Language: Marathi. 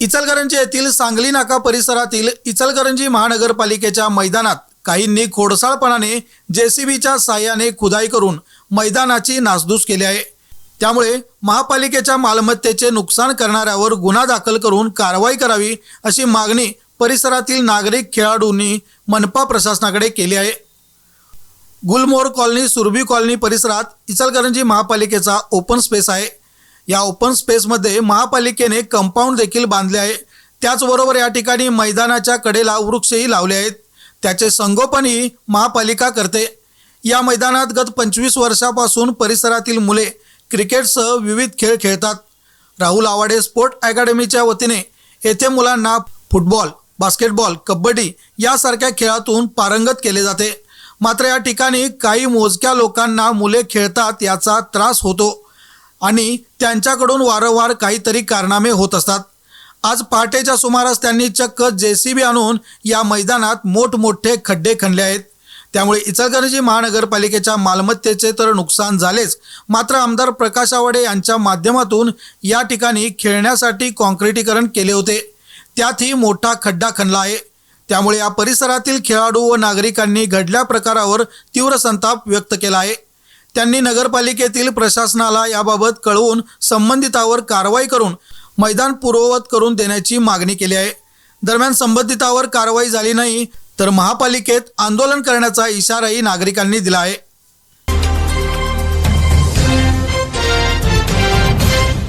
इचलकरंजी येथील सांगली नाका परिसरातील इचलकरंजी महानगरपालिकेच्या मैदानात काहींनी खोडसाळपणाने जेसीबीच्या साह्याने खुदाई करून मैदानाची नासधूस केली आहे. त्यामुळे महापालिकेच्या मालमत्तेचे नुकसान करणाऱ्यावर गुन्हा दाखल करून कारवाई करावी अशी मागणी परिसरातील नागरिक खेळाडूंनी मनपा प्रशासनाकडे केली आहे. गुलमोर कॉलनी सुरभी कॉलनी परिसरात इचलकरंजी महापालिकेचा ओपन स्पेस आहे. या ओपन स्पेसमध्ये महापालिकेने कंपाऊंड देखील बांधले आहे. त्याचबरोबर या ठिकाणी मैदानाच्या कडेला वृक्षही लावले आहेत. त्याचे संगोपनही महापालिका करते. या मैदानात गत पंचवीस वर्षापासून परिसरातील मुले क्रिकेटसह विविध खेळ खेळतात. राहुल आवाडे स्पोर्ट अकॅडमीच्या वतीने येथे मुलांना फुटबॉल बास्केटबॉल कबड्डी यासारख्या खेळातून पारंगत केले जाते. मात्र या ठिकाणी काही मोजक्या लोकांना मुले खेळतात याचा त्रास होतो. आणि त्यांच्याकडून वारंवार काहीतरी कारनामे होत असतात. आज पहाटेच्या सुमारास त्यांनी चक्क जे सी बी आणून या मैदानात मोठमोठे खड्डे खणले आहेत. त्यामुळे इचलकरंजी महानगरपालिकेच्या मालमत्तेचे तर नुकसान झालेच. मात्र आमदार प्रकाश आवाडे यांच्या माध्यमातून या ठिकाणी खेळण्यासाठी कॉन्क्रिटीकरण केले होते. त्यातही मोठा खड्डा खणला आहे. त्यामुळे या परिसरातील खेळाडू व नागरिकांनी घडल्या प्रकारावर तीव्र संताप व्यक्त केला आहे. त्यांनी नगरपालिकेतील प्रशासनाला याबाबत कळवून संबंधितावर कारवाई करून मैदान पूर्ववत करून देण्याची मागणी केली आहे. दरम्यान संबंधितावर कारवाई झाली नाही तर महापालिकेत आंदोलन करण्याचा इशाराही नागरिकांनी दिला आहे.